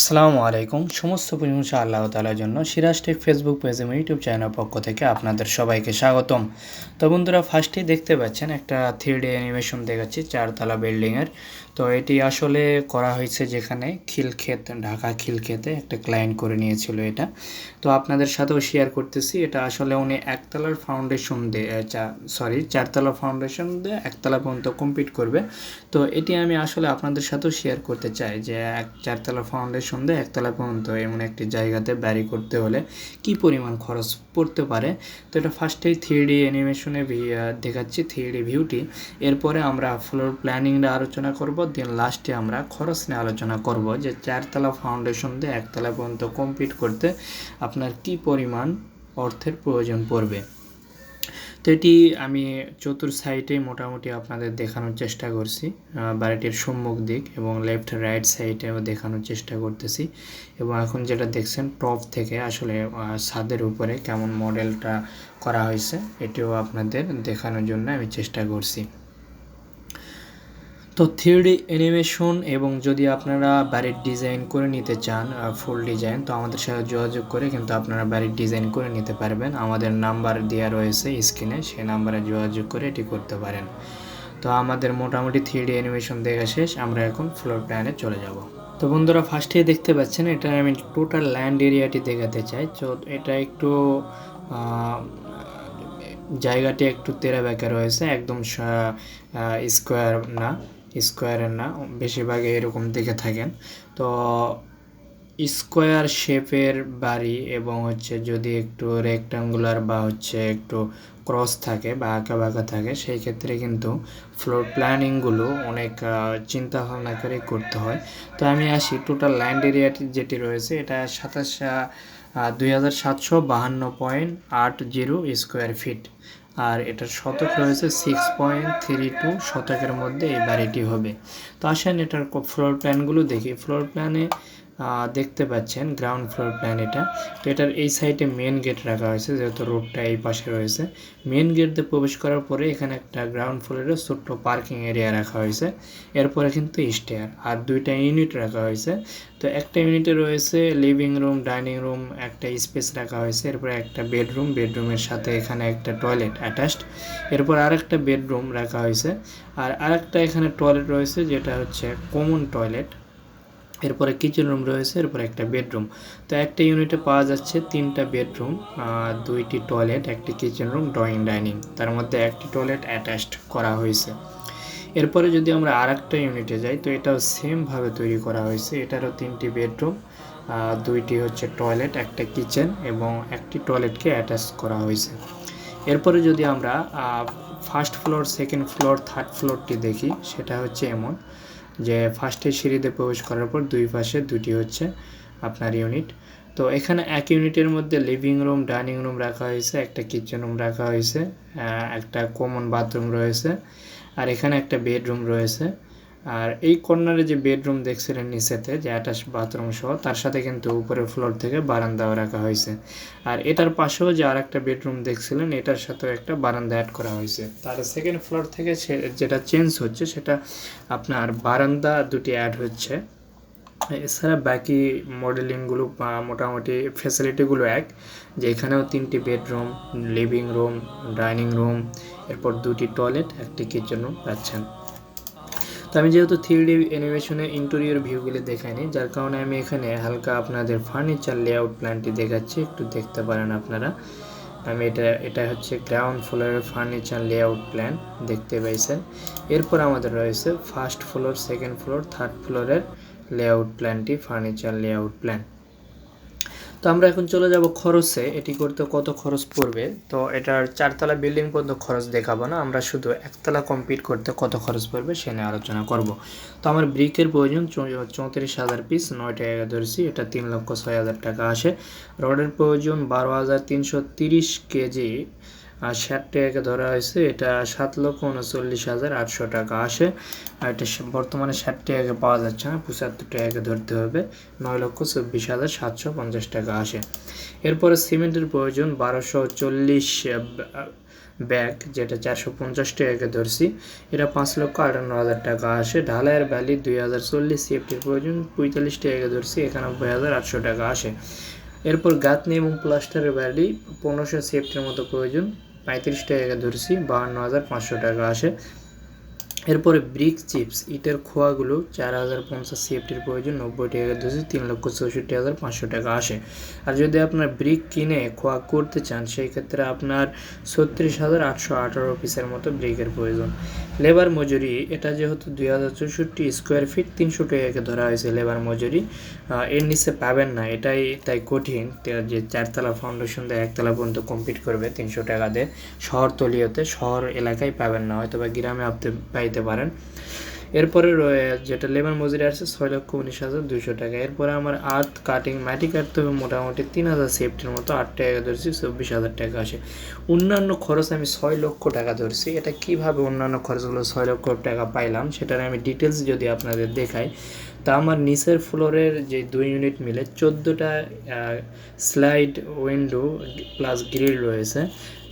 আসসালামু আলাইকুম। সমস্ত প্রশংসা আল্লাহ তালার জন্য সিরাজ টেক ফেসবুক পেজ এবং ইউটিউব চ্যানেল পক্ষ থেকে আপনাদের সবাইকে স্বাগতম। তো বন্ধুরা ফার্স্টেই দেখতে পাচ্ছেন একটা থ্রি ডি অ্যানিমেশন দেখাচ্ছি, চারতলা বিল্ডিংয়ের তো এটি আসলে করা হয়েছে যেখানে খিলক্ষেত, ঢাকা খিলক্ষেতে একটা ক্লায়েন্ট করে নিয়েছিল এটা। তো আপনাদের সাথেও শেয়ার করতেছি, এটা আসলে উনি একতলার ফাউন্ডেশন দিয়ে সরি চারতলা ফাউন্ডেশন দিয়ে একতলা পর্যন্ত কমপ্লিট করবে। তো এটি আমি আসলে আপনাদের সাথেও শেয়ার করতে চাই যে এক চারতলা ফাউন্ডেশন দিয়ে একতলা পর্যন্ত এমন একটি জায়গাতে ব্যারি করতে হলে কি পরিমাণ খরচ পড়তে পারে? তো এটা ফার্স্টেই থ্রি ডি অ্যানিমেশনে দেখাচ্ছি থ্রি ডি ভিউটি এরপরে আমরা ফ্লোর প্ল্যানিংটা আলোচনা করব দেন লাস্টে আমরা খরচ নিয়ে আলোচনা করব যে চারতলা ফাউন্ডেশন দিয়ে একতলা পর্যন্ত কমপ্লিট করতে আপনার কি পরিমাণ অর্থের প্রয়োজন পড়বে। তো এটি আমি চতুর সাইডে মোটামুটি আপনাদের দেখানোর চেষ্টা করছি বাড়িটির সম্মুখ দিক এবং লেফট রাইট সাইডেও দেখানোর চেষ্টা করতেছি এবং এখন যেটা দেখছেন টপ থেকে আসলে ছাদের উপরে কেমন মডেলটা করা হয়েছে এটিও আপনাদের দেখানোর জন্য আমি চেষ্টা করছি। তো থ্রিডি অ্যানিমেশন এবং যদি আপনারা বাড়ির ডিজাইন করে নিতে চান ফুল ডিজাইন তো আমাদের সাথে যোগাযোগ করে কিন্তু আপনারা বাড়ির ডিজাইন করে নিতে পারবেন। আমাদের নাম্বার দেওয়া রয়েছে স্ক্রিনে সেই নাম্বারে যোগাযোগ করে এটি করতে পারেন। তো আমাদের মোটামুটি থ্রিডি অ্যানিমেশন দেখা শেষ, আমরা এখন ফ্লোর প্ল্যানে চলে যাব। তো বন্ধুরা ফার্স্টে দেখতে পাচ্ছেন, এটা আমি টোটাল ল্যান্ড এরিয়াটি দেখাতে চাই। তো এটা একটু জায়গাটি একটু তেরা ব্যাকা রয়েছে, একদম স্কোয়ার না। স্কোয়ারের না বেশিরভাগ এরকম দেখে থাকেন। তো স্কোয়ার শেপের বাড়ি এবং হচ্ছে যদি একটু রেক্টাঙ্গুলার বা হচ্ছে একটু ক্রস থাকে বা আঁকা বাঁকা থাকে, সেই ক্ষেত্রে কিন্তু ফ্লোর প্ল্যানিংগুলো অনেক চিন্তা ভাবনা করে করতে হয়। তো আমি আসি টোটাল ল্যান্ড এরিয়াটি যেটি রয়েছে, এটা সাতাশ দুই হাজার সাতশো বাহান্ন পয়েন্ট আট জিরো স্কোয়ার ফিট আর এটার শতক রয়েছে সিক্স পয়েন্ট থ্রি টু শতকের মধ্যে এই বাড়িটি হবে। তো আসেন এটার ফ্লোর প্ল্যানগুলো দেখি। ফ্লোর প্ল্যানে দেখতে পাচ্ছেন গ্রাউন্ড ফ্লোর প্ল্যান এটা। তো এটার এই সাইডে মেন গেট রাখা হয়েছে, যেহেতু রোডটা এই পাশে রয়েছে। মেন গেট দিয়ে প্রবেশ করার পরে এখানে একটা গ্রাউন্ড ফ্লোরের ছোট্ট পার্কিং এরিয়া রাখা হয়েছে। এরপরে কিন্তু স্টেয়ার আর দুইটা ইউনিট রাখা হয়েছে। তো একটা ইউনিটে রয়েছে লিভিং রুম ডাইনিং রুম একটা স্পেস রাখা হয়েছে। এরপরে একটা বেডরুম বেডরুমের সাথে এখানে একটা টয়লেট অ্যাটাচড এরপর আরেকটা বেডরুম রাখা হয়েছে। আর আরেকটা এখানে টয়লেট রয়েছে, যেটা হচ্ছে কমন টয়লেট এরপরে কিচেন রুম রয়েছে, এরপরে একটা বেডরুম তো একটা ইউনিটে পাওয়া যাচ্ছে তিনটা বেডরুম দুইটি টয়লেট একটি কিচেন রুম ড্রয়িং ডাইনিং তার মধ্যে একটি টয়লেট অ্যাটাচড করা হয়েছে। এরপরে যদি আমরা আর একটা ইউনিটে যাই, তো এটাও সেমভাবে তৈরি করা হয়েছে। এটারও তিনটি বেডরুম দুইটি হচ্ছে টয়লেট একটা কিচেন এবং একটি টয়লেটকে অ্যাটাচ করা হয়েছে। এরপরে যদি আমরা first floor second floor third ফ্লোরটি দেখি, সেটা হচ্ছে এমন। যে ফার্স্টে সিঁড়িতে প্রবেশ করার পর দুই পাশে দুটি হচ্ছে আপনার ইউনিট তো এখানে এক ইউনিটের মধ্যে লিভিং রুম ডাইনিং রুম রাখা হয়েছে, একটা কিচেন রুম রাখা হয়েছে একটা কমন বাথরুম রয়েছে, আর এখানে একটা বেডরুম রয়েছে। আর এই কর্নারে যে বেডরুম দেখছিলেন নিচেতে যে অ্যাটাচ বাথরুম সহ, তার সাথে কিন্তু উপরের ফ্লোর থেকে বারান্দাও রাখা হয়েছে। আর এটার পাশেও যে আর একটা বেডরুম দেখছিলেন, এটার সাথেও একটা বারান্দা অ্যাড করা হয়েছে। তার সেকেন্ড ফ্লোর থেকে যেটা চেঞ্জ হচ্ছে, সেটা আপনার বারান্দা দুটি অ্যাড হচ্ছে। এছাড়া বাকি মডেলিংগুলো মোটামুটি ফ্যাসিলিটিগুলো এক, যে এখানেও তিনটি bedroom living room dining room এরপর দুটি টয়লেট একটি কিচেন রুম পাচ্ছেন। তো আমি যেহেতু থ্রি ডি অ্যানিমেশনে ইন্টেরিয়র ভিউগুলি দেখাইনি, যার কারণে আমি এখানে হালকা আপনাদের ফার্নিচার লেআউট প্ল্যানটি দেখাচ্ছি, একটু দেখতে পারেন আপনারা। আমি এটা এটা হচ্ছে গ্রাউন্ড ফ্লোরের ফার্নিচার লেআউট প্ল্যান দেখতে পাইছেন। এরপর আমাদের রয়েছে first floor second floor third ফ্লোরের লেআউট প্ল্যানটি ফার্নিচার লেআউট প্ল্যান তো আমরা এখন চলে যাব খরচে। এটি করতে কত খরচ পড়বে? তো এটার চারতলা বিল্ডিং পর্যন্ত খরচ দেখাবো না। আমরা শুধু একতলা কমপ্লিট করতে কত খরচ পড়বে সে নিয়ে আলোচনা করব। তো আমার ব্রিকের প্রয়োজন চৌত্রিশ হাজার পিস নয় টাকা ধরেছি। এটা তিন লক্ষ ছয় হাজার টাকা আসে। রডের প্রয়োজন বারো হাজার তিনশো তিরিশ কেজি। আর ষাট টাকাকে ধরা হয়েছে, এটা সাত লক্ষ উনচল্লিশ হাজার আটশো টাকা আসে। আর এটা বর্তমানে ষাট টাকাকে পাওয়া যাচ্ছে না, পঁচাত্তর টাকাকে ধরতে হবে। নয় লক্ষ চব্বিশ হাজার সাতশো পঞ্চাশ টাকা আসে। এরপরে সিমেন্টের প্রয়োজন, বারোশো চল্লিশ ব্যাগ, যেটা চারশো পঞ্চাশ টাকাকে ধরছি। এটা পাঁচ লক্ষ আটান্ন হাজার টাকা আসে। ঢালাইয়ের ভ্যালি দুই হাজার চল্লিশ, সেফটির প্রয়োজন, পঁয়তাল্লিশ টাকাকে ধরছি, একানব্বই হাজার আটশো টাকা আসে। এরপর গাঁথনি এবং প্লাস্টারের ভ্যালি, পনেরোশো সেফটির মতো প্রয়োজন। পঁয়ত্রিশ টাকা ধরছি বাহান্ন হাজার পাঁচশো টাকা আসে। এরপরে ব্রিক চিপস, ইটের খোয়াগুলো চার হাজার পঞ্চাশ সিএফটির প্রয়োজন, নব্বই টাকা ধরছি, তিন লক্ষ চৌষট্টি হাজার পাঁচশো টাকা আসে। আর যদি আপনার ব্রিক কিনে খোয়া করতে চান, সেই ক্ষেত্রে আপনার ছত্রিশ হাজার আটশো আঠারো পিসের মতো ব্রিকের প্রয়োজন। লেবার মজুরি, এটা যেহেতু দুই হাজার চৌষট্টি স্কোয়ার ফিট, তিনশো টাকাকে ধরা হয়েছে লেবার মজুরি। এর নিচে পাবেন না, এটাই তাই কঠিন। যে চারতলা ফাউন্ডেশন দিয়ে একতলা পর্যন্ত কমপ্লিট করবে তিনশো টাকা দিয়ে। শহরতলীয়তে শহর এলাকায় পাবেন না হয়তো বা গ্রামে আপনি পাইতে পারেন। এরপরে যেটা লেবার মজুরি আছে ছয় লক্ষ উনিশ হাজার দুশো টাকা। এরপরে আমার আর্থ কাটিং মাটি কাটতে হবে মোটামুটি তিন হাজার সেফটির মতো, আট টাকা ধরছি, চব্বিশ হাজার টাকা আসে। অন্যান্য খরচ আমি ছয় লক্ষ টাকা ধরছি। এটা কীভাবে অন্যান্য খরচগুলো ছয় লক্ষ টাকা পাইলাম সেটার আমি ডিটেলস যদি আপনাদের দেখাই, তা আমার নিচের ফ্লোরের যে দুই ইউনিট মিলে চোদ্দোটা স্লাইড উইন্ডো প্লাস গ্রিল রয়েছে,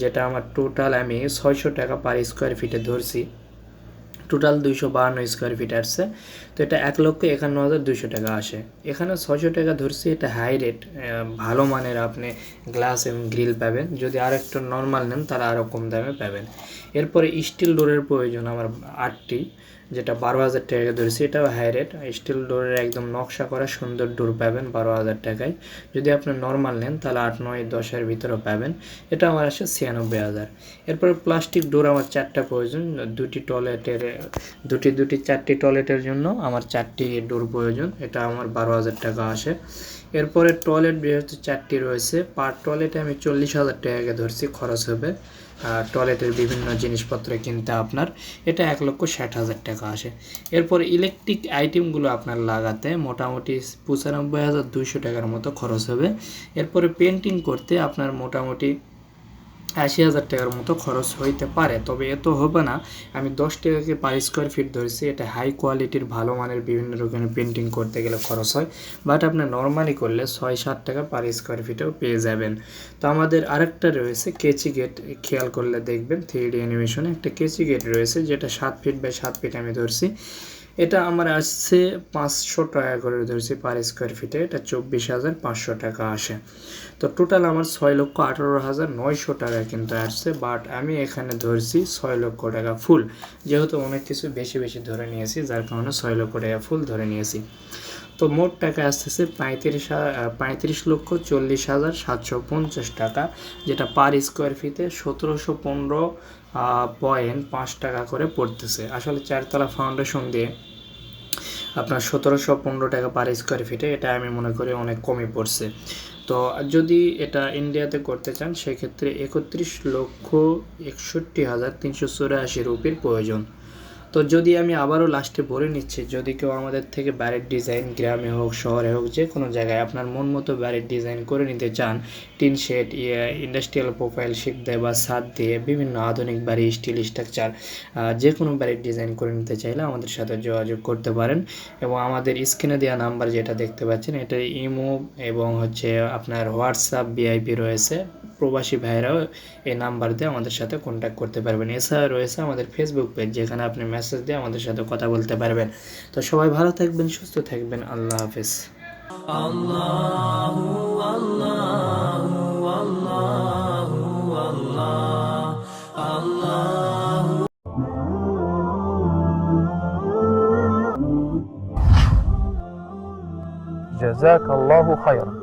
যেটা আমার টোটাল আমি ছয়শো টাকা পার স্কোয়ার ফিটে ধরছি। টোটাল দুইশো বাহান্ন স্কোয়ার ফিট আসছে। তো এটা এক লক্ষ একান্ন হাজার দুশো টাকা আসে। এখানে ছশো টাকা ধরছি, এটা হাই রেট ভালো মানের আপনি গ্লাস এবং গ্রিল পাবেন। যদি আর একটু নর্মাল নেন, তাহলে আরও কম দামে পাবেন। এরপরে স্টিল ডোরের প্রয়োজন আমার আটটি। যেটা বারো হাজার টাকা ধরেছি, এটাও হাই রেট স্টিল ডোরের একদম নকশা করা সুন্দর ডোর পাবেন বারো হাজার টাকায়। যদি আপনি নর্মাল নেন, তাহলে আট, নয় দশের ভিতরে পাবেন। এটা আমার আসে ছিয়ানব্বই হাজার। এরপরে প্লাস্টিক ডোর আমার চারটা প্রয়োজন, দুটি টয়লেটের দুটি দুটি, চারটি টয়লেটের জন্য আমার চারটি ডোর প্রয়োজন, এটা আমার বারো হাজার টাকা আসে। এরপরে টয়লেট যেহেতু চারটি রয়েছে পার টয়লেটে আমি চল্লিশ হাজার টাকাকে ধরছি, খরচ হবে। টয়লেটের বিভিন্ন জিনিসপত্র কিনতে আপনার, এটা এক লক্ষ ষাট হাজার টাকা আসে। এরপর ইলেকট্রিক আইটেমগুলো আপনার লাগাতে মোটামুটি পঁচানব্বই হাজার দুইশো টাকার মতো খরচ হবে। এরপরে পেন্টিং করতে আপনার মোটামুটি আশি হাজার টাকার মতো খরচ হইতে পারে, তবে এত হবে না। আমি দশ টাকাকে পার স্কোয়ার ফিট ধরেছি, এটা হাই কোয়ালিটির ভালো মানের, বিভিন্ন রকমের পেন্টিং করতে গেলে খরচ হয়। বাট আপনি নর্মালি করলে ছয় সাত টাকা পার স্কোয়ার ফিটেও পেয়ে যাবেন। তো আমাদের আরেকটা রয়েছে কেচি গেট খেয়াল করলে দেখবেন থ্রি ডি অ্যানিমেশনে একটা কেচি গেট রয়েছে, যেটা সাত ফিট বাই সাত ফিট আমি ধরছি। এটা আমার আসছে পাঁচশো টাকা করে ধরেছি পার স্কোয়ার ফিটে এটা চব্বিশ হাজার পাঁচশো টাকা আসে। তো টোটাল আমার ছয় লক্ষ আঠারো হাজার নয়শো টাকা কিন্তু আসছে বাট আমি এখানে ধরছি ছয় লক্ষ টাকা ফুল যেহেতু অনেক কিছু বেশি বেশি ধরে নিয়েছি, যার কারণে ছয় লক্ষ টাকা ফুল ধরে নিয়েছি। তো মোট টাকা আসতেছে পঁয়ত্রিশ পঁয়ত্রিশ লক্ষ চল্লিশ হাজার সাতশো পঞ্চাশ টাকা, যেটা পার স্কোয়ার ফিতে সতেরোশো পনেরো পয়েন্ট পাঁচ টাকা করে পড়তেছে। আসলে চারতলা ফাউন্ডেশন দিয়ে আপনার সতেরোশো পনেরো টাকা পার স্কোয়ার ফিটে এটা আমি মনে করি অনেক কমে পড়ছে। তো যদি এটা ইন্ডিয়াতে করতে চান, সেক্ষেত্রে একত্রিশ লক্ষ একষট্টি হাজার তিনশো চুরাশি রুপির প্রয়োজন। তো যদি আমি আবারও লাস্টে বলে নিচ্ছি, যদি কেউ আমাদের থেকে বাড়ির ডিজাইন গ্রামে হোক, শহরে হোক, যে কোনো জায়গায় আপনার মন মতো বাড়ির ডিজাইন করে নিতে চান, tin shed industrial profile sheet দেয় বা সাদ দিয়ে বিভিন্ন আধুনিক বাড়ি স্টিল স্ট্রাকচার যে কোনো বাড়ির ডিজাইন করে নিতে চাইলে আমাদের সাথে যোগাযোগ করতে পারেন। এবং আমাদের স্ক্রিনে দেওয়া নাম্বার যেটা দেখতে পাচ্ছেন, এটা ইমো এবং হচ্ছে আপনার হোয়াটসঅ্যাপ বিআইপি রয়েছে। প্রবাসী ভাইরাও এই নাম্বার দিয়ে আমাদের সাথে কন্ট্যাক্ট করতে পারবেন। এছাড়া রয়েছে আমাদের ফেসবুক পেজ যেখানে আপনি মেসেজ দিয়ে আমাদের সাথে কথা বলতে পারবেন তো সবাই ভালো থাকবেন সুস্থ থাকবেন আল্লাহ হাফিজ جزاك الله خيرا